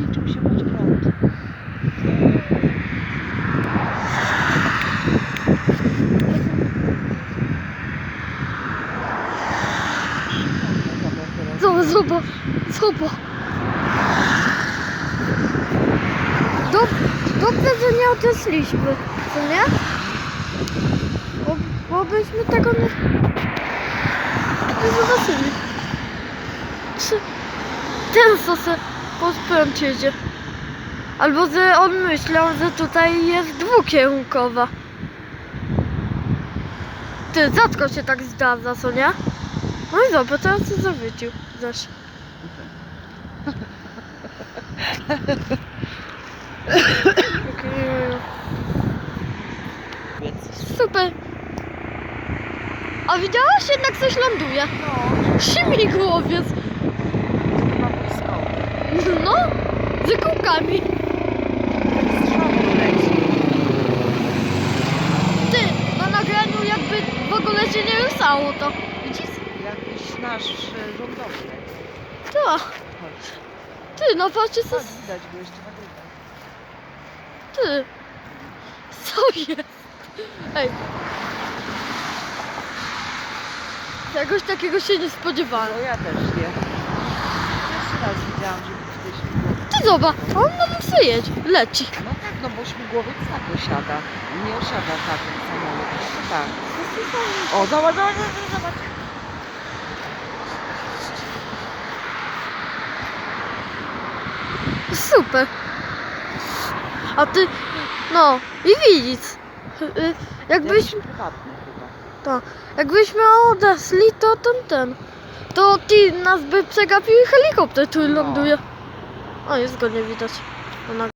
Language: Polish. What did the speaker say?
liczył się choć prąd. Zobacz, zobacz, zobacz. Dob dobrze, że nie odeszliśmy, co nie? Bo, bo byśmy tego nie, nie zobaczyli. Czy ten co se pod prąd jedzie? Albo że on myślał, że tutaj jest dwukierunkowa. Ty, rzadko się tak zdarza, co nie? No i zobacz, teraz się zawrócił. Zaś. Super. A widziałaś jednak coś ląduje? No, chyba wojskowy. No, z kółkami. Ty, na nagraniu jakby w ogóle się nie rusało to. Widzisz? Jakiś nasz e, rządowy. To. Chodź. Ty, no patrzcie co... Widać go jeszcze nagrywa. Ty. Co jest? Ej. Czegoś takiego się nie spodziewałem. No ja też nie. Widziałam, żeby w tej śmigłowiec. Ty zobacz, on na nim sobie jedź, leci. No tak, no bo śmigłowiec tak osiada. Nie osiada tak jak samolot. No tak. O, zobacz, zobacz, zobacz, zobacz. Super. A ty, no i widzisz, jakbyś, Jakiś prywatny chyba. jakbyśmy odeszli, to ten, ten, to ty nas by przegapił i helikopter tu No. ląduje. O, jest go nie widać. Ona